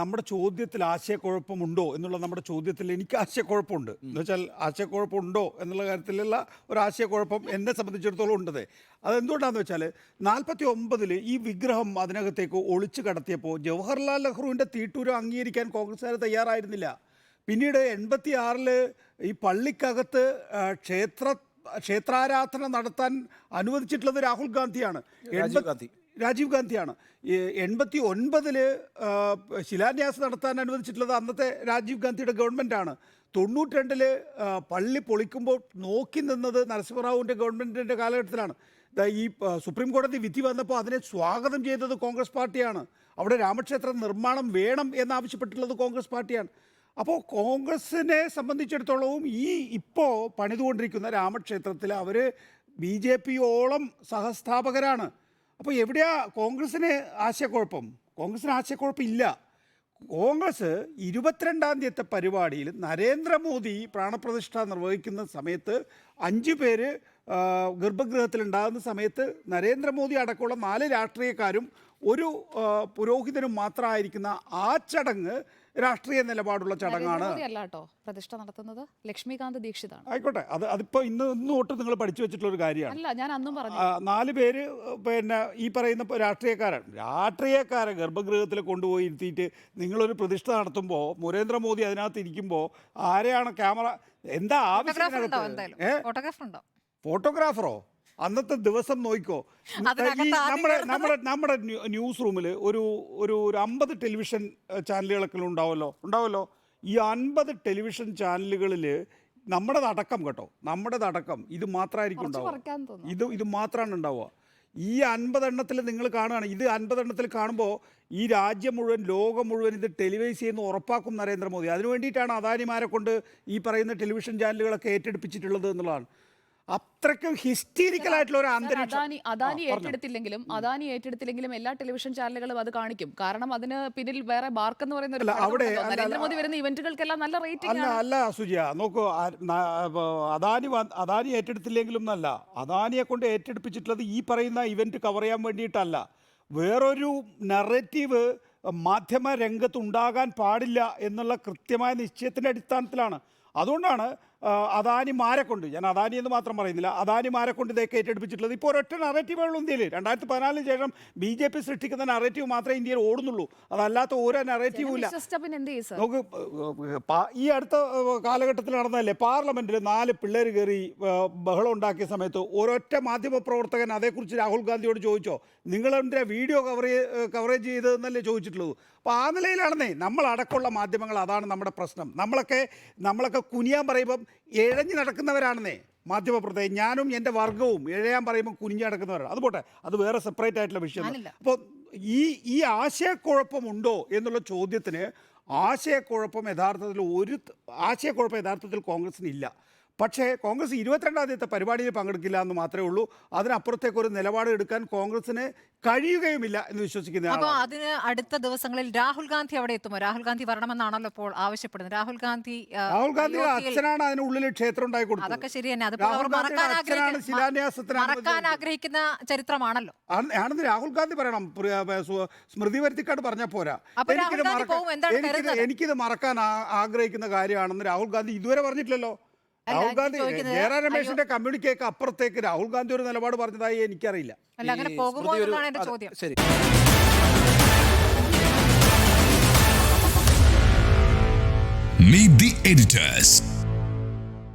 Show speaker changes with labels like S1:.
S1: നമ്മുടെ ചോദ്യത്തിൽ ആശയക്കുഴപ്പമുണ്ടോ എന്നുള്ള നമ്മുടെ ചോദ്യത്തിൽ എനിക്ക് ആശയക്കുഴപ്പമുണ്ട്. എന്ന് വെച്ചാൽ ആശയക്കുഴപ്പമുണ്ടോ എന്നുള്ള കാര്യത്തിലുള്ള ഒരു ആശയക്കുഴപ്പം എന്നെ സംബന്ധിച്ചിടത്തോളം ഉണ്ടത്. അതെന്തുകൊണ്ടാണെന്ന് വെച്ചാൽ നാൽപ്പത്തി ഒമ്പതിൽ ഈ വിഗ്രഹം അതിനകത്തേക്ക് ഒളിച്ചു കടത്തിയപ്പോൾ ജവഹർലാൽ നെഹ്റുവിന്റെ തീട്ടൂരം അംഗീകരിക്കാൻ കോൺഗ്രസ്സുകാർ തയ്യാറായിരുന്നില്ല. പിന്നീട് എൺപത്തി ആറിൽ ഈ പള്ളിക്കകത്ത് ക്ഷേത്ര ക്ഷേത്രാരാധന നടത്താൻ അനുവദിച്ചിട്ടുള്ളത് രാഹുൽ ഗാന്ധിയാണ്.
S2: ഗാന്ധി.
S1: രാജീവ് ഗാന്ധിയാണ്. എൺപത്തി ഒൻപതിൽ ശിലാന്യാസം നടത്താൻ അനുവദിച്ചിട്ടുള്ളത് അന്നത്തെ രാജീവ് ഗാന്ധിയുടെ ഗവൺമെന്റാണ് തൊണ്ണൂറ്റി രണ്ടിൽ പള്ളി പൊളിക്കുമ്പോൾ നോക്കി നിന്നത് നരസിംഹറാവുവിന്റെ ഗവൺമെന്റിന്റെ കാലഘട്ടത്തിലാണ്. ഈ സുപ്രീം കോടതി വിധി വന്നപ്പോൾ അതിനെ സ്വാഗതം ചെയ്തത് കോൺഗ്രസ് പാർട്ടിയാണ്. അവിടെ രാമക്ഷേത്ര നിർമ്മാണം വേണം എന്നാവശ്യപ്പെട്ടിട്ടുള്ളത് കോൺഗ്രസ് പാർട്ടിയാണ്. അപ്പോൾ കോൺഗ്രസിനെ സംബന്ധിച്ചിടത്തോളവും ഈ ഇപ്പോൾ പണിതുകൊണ്ടിരിക്കുന്ന രാമക്ഷേത്രത്തിൽ അവർ ബി ജെ പിയോളം സഹസ്ഥാപകരാണ്. അപ്പോൾ എവിടെയാ കോൺഗ്രസിന് ആശയക്കുഴപ്പം? കോൺഗ്രസിന് ആശയക്കുഴപ്പം ഇല്ല കോൺഗ്രസ് ഇരുപത്തിരണ്ടാം തീയത്തെ പരിപാടിയിൽ നരേന്ദ്രമോദി പ്രാണപ്രതിഷ്ഠ നിർവഹിക്കുന്ന സമയത്ത് അഞ്ച് പേര് ഗർഭഗൃഹത്തിലുണ്ടാകുന്ന സമയത്ത് നരേന്ദ്രമോദി അടക്കമുള്ള നാല് രാഷ്ട്രീയക്കാരും ഒരു പുരോഹിതനും മാത്രമായിരിക്കുന്ന ആ ചടങ്ങ് രാഷ്ട്രീയ നിലപാടുള്ള ചടങ്ങാണ്.
S3: പ്രതിഷ്ഠ നടത്തുന്നത്? ലക്ഷ്മികാന്ത് ദീക്ഷിതാണ്.
S1: ആയിക്കോട്ടെ. അത് അതിപ്പോ ഇന്ന് ഇന്ന് തൊട്ട് നിങ്ങൾ പഠിച്ചു വെച്ചിട്ടുള്ള ഒരു കാര്യമാണ്.
S3: അല്ല ഞാൻ അന്നും പറഞ്ഞു
S1: നാല് പേര് പിന്നെ ഈ പറയുന്ന രാഷ്ട്രീയക്കാരൻ രാഷ്ട്രീയക്കാരാണ്. രാഷ്ട്രീയക്കാരെ ഗർഭഗൃഹത്തിൽ കൊണ്ടുപോയി ഇരുത്തിയിട്ട് നിങ്ങളൊരു പ്രതിഷ്ഠ നടത്തുമ്പോൾ നരേന്ദ്രമോദി അതിനകത്ത് ഇരിക്കുമ്പോൾ ആരെയാണ് ക്യാമറ എന്താ ആവശ്യം ഫോട്ടോഗ്രാഫറോ അന്നത്തെ ദിവസം നോക്കിക്കോ. നമ്മുടെ നമ്മുടെ നമ്മുടെ ന്യൂസ് റൂമിൽ ഒരു ഒരു ഒരു അമ്പത് ടെലിവിഷൻ ചാനലുകളൊക്കെ ഉണ്ടാവുമല്ലോ ഉണ്ടാവുമല്ലോ ഈ അൻപത് ടെലിവിഷൻ ചാനലുകളിൽ നമ്മുടെ അടക്കം കേട്ടോ. നമ്മുടെ അടക്കം. ഇത് മാത്രമായിരിക്കും ഉണ്ടാവുക. ഇത് ഇത് മാത്രമാണ് ഉണ്ടാവുക. ഈ അൻപതെണ്ണത്തിൽ നിങ്ങൾ കാണുകയാണ്. ഇത് അൻപതെണ്ണത്തിൽ കാണുമ്പോൾ ഈ രാജ്യം മുഴുവൻ ലോകം മുഴുവൻ ഇത് ടെലിവൈസ് ചെയ്യുന്ന ഉറപ്പാക്കും നരേന്ദ്രമോദി. അതിനു വേണ്ടിയിട്ടാണ് അദാനിമാരെ കൊണ്ട് ഈ പറയുന്ന ടെലിവിഷൻ ചാനലുകളൊക്കെ ഏറ്റെടുപ്പിച്ചിട്ടുള്ളത് എന്നുള്ളതാണ്. അത്രയ്ക്കും ഹിസ്റ്റീരിക്കൽ ആയിട്ടുള്ള ഒരു അന്തരീക്ഷം.
S3: അദാനി അദാനി ഏറ്റെടുത്തില്ലെങ്കിലും അദാനി ഏറ്റെടുത്തില്ലെങ്കിലും എല്ലാ ടെലിവിഷൻ ചാനലുകളും അത് കാണിക്കും. കാരണം അതിന് പിന്നിൽ വേറെ ബാർക്ക് എന്ന് പറയുന്ന ഒരു
S1: അവിടെ-
S3: നരേന്ദ്രമോദി വരുന്ന ഇവന്റുകൾക്കെല്ലാം നല്ല റേറ്റിംഗ്
S1: അല്ല അല്ല സുജിയ നോക്കൂ അദാനി അദാനി ഏറ്റെടുത്തില്ലെങ്കിലും എന്നല്ല. അദാനിയെ കൊണ്ട് ഏറ്റെടുപ്പിച്ചിട്ടുള്ളത് ഈ പറയുന്ന ഇവന്റ് കവർ ചെയ്യാൻ വേണ്ടിയിട്ടല്ല. വേറൊരു നറേറ്റീവ് മാധ്യമ രംഗത്ത് ഉണ്ടാകാൻ പാടില്ല എന്നുള്ള കൃത്യമായ നിശ്ചയത്തിന്റെ അടിസ്ഥാനത്തിലാണ് അതുകൊണ്ടാണ് അദാനിമാരെ കൊണ്ട് ഞാൻ അദാനി എന്ന് മാത്രം പറയുന്നില്ല അദാനിമാരെ കൊണ്ട് ഇതൊക്കെ ഏറ്റെടുപ്പിച്ചിട്ടുള്ളത്. ഇപ്പോൾ ഒരൊറ്റ നറേറ്റീവേ ഉള്ളൂ ഇന്ത്യയിൽ രണ്ടായിരത്തി പതിനാലിന് ശേഷം ബി ജെ പി സൃഷ്ടിക്കുന്ന നറേറ്റീവ് മാത്രമേ ഇന്ത്യയിൽ ഓടുന്നുള്ളൂ. അതല്ലാത്ത ഓരോ നറേറ്റീവും ഇല്ല. നമുക്ക് ഈ അടുത്ത കാലഘട്ടത്തിൽ നടന്നതല്ലേ പാർലമെന്റിൽ നാല് പിള്ളേർ കയറി ബഹളം ഉണ്ടാക്കിയ സമയത്ത് ഒരൊറ്റ മാധ്യമ പ്രവർത്തകൻ അതേക്കുറിച്ച് രാഹുൽ ഗാന്ധിയോട് ചോദിച്ചോ? നിങ്ങളെ വീഡിയോ കവറേജ് കവറേജ് ചെയ്തതെന്നല്ലേ ചോദിച്ചിട്ടുള്ളൂ അപ്പോൾ ആ നിലയിലാണെന്നേ നമ്മളടക്കമുള്ള മാധ്യമങ്ങൾ അതാണ് നമ്മുടെ പ്രശ്നം. നമ്മളൊക്കെ നമ്മളൊക്കെ കുനിയാൻ പറയുമ്പം ഇഴഞ്ഞു നടക്കുന്നവരാണെന്നേ മാധ്യമപ്രവർത്തകർ. ഞാനും എന്റെ വർഗവും ഇഴയാൻ പറയുമ്പോൾ കുനിഞ്ഞു നടക്കുന്നവരാണ്. അത് പോട്ടെ അത് വേറെ സെപ്പറേറ്റ് ആയിട്ടുള്ള
S4: വിഷയമാണ്.
S1: അപ്പോൾ ഈ ഈ ആശയക്കുഴപ്പമുണ്ടോ എന്നുള്ള ചോദ്യത്തിന് ആശയക്കുഴപ്പം യഥാർത്ഥത്തിൽ ഒരു ആശയക്കുഴപ്പം യഥാർത്ഥത്തിൽ കോൺഗ്രസിന് ഇല്ല പക്ഷേ കോൺഗ്രസ് ഇരുപത്തിരണ്ടാം തീയതി പരിപാടിയിൽ പങ്കെടുക്കില്ല എന്ന് മാത്രമേ ഉള്ളൂ. അതിനപ്പുറത്തേക്ക് ഒരു നിലപാട് എടുക്കാൻ കോൺഗ്രസിന് കഴിയുകയുമില്ല എന്ന് വിശ്വസിക്കുന്ന അപ്പോൾ.
S4: അതിന് അടുത്ത ദിവസങ്ങളിൽ രാഹുൽ ഗാന്ധി അവിടെ എത്തുമോ? രാഹുൽ ഗാന്ധി വരണമെന്നാണല്ലോ ഇപ്പോൾ ആവശ്യപ്പെടുന്നത്. രാഹുൽ ഗാന്ധി
S1: രാഹുൽ ഗാന്ധി
S4: അച്ഛനാണ്
S1: അച്ഛനാണ് അതിനുള്ളിൽ ക്ഷേത്രം ഉണ്ടായി കൊടുത്തത്.
S4: അതൊക്കെ ശരി തന്നെ അതിപ്പോൾ അവർ മറക്കാൻ ആഗ്രഹിക്കുന്ന മറക്കാൻ ആഗ്രഹിക്കുന്ന ചരിത്രമാണല്ലോ.
S1: ആണെന്ന് രാഹുൽ ഗാന്ധി പറയണം. സ്മൃതി വരുത്തിക്കാട് പറഞ്ഞ പോരാ. എനിക്കിത് മറക്കാൻ- എനിക്കിത് മറക്കാൻ ആഗ്രഹിക്കുന്ന കാര്യമാണെന്ന് രാഹുൽ ഗാന്ധി ഇതുവരെ പറഞ്ഞിട്ടില്ലല്ലോ. രാഹുൽ ഗാന്ധി ജയറാം രമേശിന്റെ കമ്മ്യൂണിക്കേക്ക് അപ്പുറത്തേക്ക് രാഹുൽ ഗാന്ധി ഒരു നിലപാട് പറഞ്ഞതായി എനിക്കറിയില്ല.
S4: അല്ല അങ്ങനെ
S2: ഈ
S4: പോകുമോ എന്നാണ് എന്റെ ചോദ്യം.
S2: ശരി.
S5: Meet the editors.